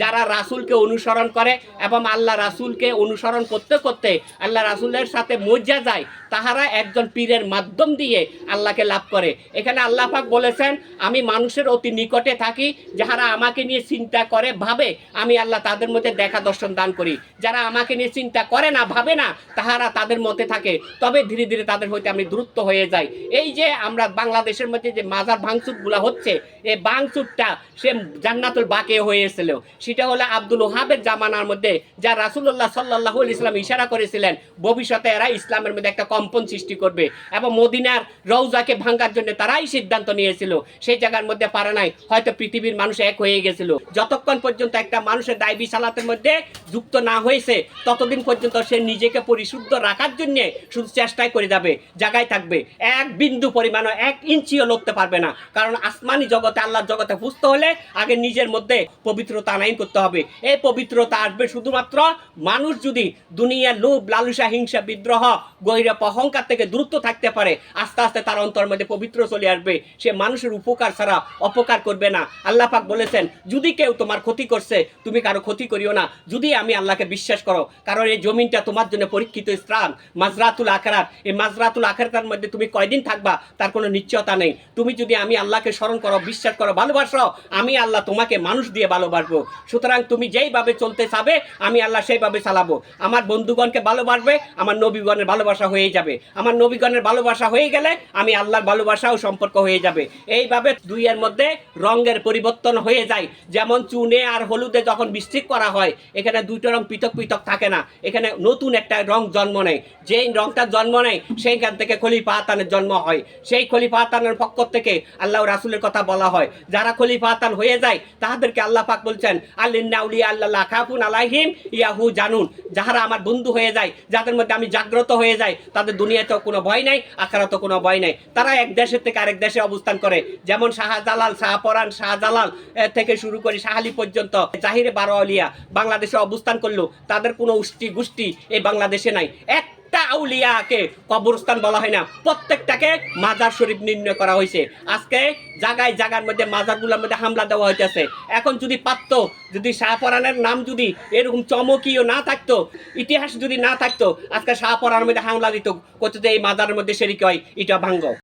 যারা রাসূলকে অনুসরণ করে এবং আল্লাহ রাসূলকে অনুসরণ করতে করতে আল্লাহ রাসূলের সাথে মজ্জা যায়, তাহারা একজন পীরের মাধ্যম দিয়ে আল্লাহকে লাভ করে। এখানে আল্লাহ পাক বলেছেন, আমি মানুষের অতি নিকটে থাকি, যাহারা আমাকে নিয়ে চিন্তা করে ভাবে, আমি আল্লাহ তাদের মধ্যে দেখা দর্শন দান করি। যারা আমাকে নিয়ে চিন্তা করে না, ভাবে না, তাহারা তাদের মধ্যে থাকে। তবে ধীরে ধীরে তাদের হইতে আমি দূরত্ব হয়ে যাই। এই যে আমরা বাংলাদেশের মধ্যে যে মাজার ভাঙচুরগুলো হচ্ছে এই ভাঙচুরটা সে জান্নাতুল বাকে হয়েছিল সেটা হলো আব্দুল ওহাবের জামানার মধ্যে, যা রাসুল্লাহ সাল্লাহ ইসলাম ইশারা করেছিলেন, ভবিষ্যতে এরা ইসলামের মধ্যে একটা কম্পন সৃষ্টি করবে। এবং মদিনার রৌজাকে ভাঙার জন্য তারাই সিদ্ধান্ত নিয়েছিল। সেই জায়গার মধ্যে পারে নাই, হয়তো পৃথিবীর মানুষ এক হয়ে গেছিল। যতক্ষণ পর্যন্ত একটা মানুষের দায় বিশালাতের মধ্যে যুক্ত না হয়েছে, ততদিন পর্যন্ত সে নিজেকে পরিশুদ্ধ রাখার জন্য শুধু চেষ্টাই করে যাবে জায়গায় থাকবে। এক বিন্দু পরিমাণও এক ইঞ্চিও লড়তে পারবে না। কারণ আসমানি জগতে, আল্লাহর জগতে বুঝতে হলে আগে নিজের মধ্যে পবিত্রতা আনাইন করতে হবে। এই পবিত্রতা আসবে শুধুমাত্র মানুষ যদি দুনিয়ার লোভ, লালুসা, হিংসা, বিদ্রোহ, গহিরপ, অহংকার থেকে দূরত্ব থাকতে পারে, আস্তে আস্তে তার অন্তর মধ্যে পবিত্র চলে আসবে। সে মানুষের উপকার ছাড়া অপকার করবে না। আল্লাহ পাক বলেছেন, যদি কেউ তোমার ক্ষতি করছে, তুমি কারও ক্ষতি করিও না। যদি আমি আল্লাহকে বিশ্বাস করো, কারণ এই জমিনটা তোমার জন্য পরীক্ষিত স্থান। মাজরাতুল আখরাত, এই মাজরাতুল আখরাতার মধ্যে তুমি কয়দিন থাকবা, তার কোনো নিশ্চয়তা নেই। তুমি যদি আমি আল্লাহকে স্মরণ করো, বিশ্বাস করো, ভালোবাসো, আমি আল্লাহ তোমাকে মানুষ দিয়ে ভালোবাসবো। সুতরাং তুমি যেইভাবে চলতে চাবে, আমি আল্লাহ সেইভাবে চালাবো। আমার বন্ধুগণকে ভালোবাসবে, আমার নবীগণের ভালোবাসা হয়ে যাবে। আমার নবীগণের ভালোবাসা হয়ে গেলে আমি আল্লাহর ভালোবাসাও সম্পর্ক হয়ে যাবে। এইভাবে দুইয়ের মধ্যে রঙের পরিবর্তন হয়ে যায়। যেমন চুনে আর হলুদে যখন বৃষ্টিক করা হয়, এখানে দুইটা রং পৃথক পৃথক থাকে না। এখানে নতুন একটা রং জন্ম নেয়। যেই রংটা জন্ম নেয়, সেইখান থেকে খলিফা আতানের জন্ম হয়। সেই খলিফা আতানের পক্ষ থেকে আল্লাহ রাসুলের কথা বলা হয়। যারা খলিফা আতান হয়ে যায় তাহাদেরকে আল্লাহ পাক বলছেন আল্লিন্নাউলি আল্লাহ খাফুন আলাইহিম ইয়াহু জানুন। যাহারা আমার বন্ধু হয়ে যায়, যাদের মধ্যে আমি জাগ্রত হয়ে যাই, তাদের দুনিয়াতেও কোনো ভয় নাই, আখারাতেও কোনো ভয় নাই। তারা এক দেশের থেকে আরেক দেশে অবস্থান করে। যেমন শাহজালাল শাহপরান শাহজালাল থেকে শুরু করে শাহালি পর্যন্ত, জাহিরে বারোয়ালিয়া বাংলাদেশে অবস্থান করল, তাদের কোনো উষ্টি গোষ্ঠী এই বাংলাদেশে নাই। একটা আউলিয়াকে কবরস্থান বলা হয় না। প্রত্যেকটাকে মাজার শরীফ নির্ণয় করা হয়েছে। আজকে জায়গায় জায়গার মধ্যে, মাজারগুলোর মধ্যে হামলা দেওয়া হইতেছে। এখন যদি পারত, যদি শাহপরানের নাম যদি এরকম চমকীয় না থাকতো, ইতিহাস যদি না থাকতো, আজকে শাহপরানের মধ্যে হামলা দিত কত এই মাজারের মধ্যে সেরিক হয়, এটা ভাঙ্গ।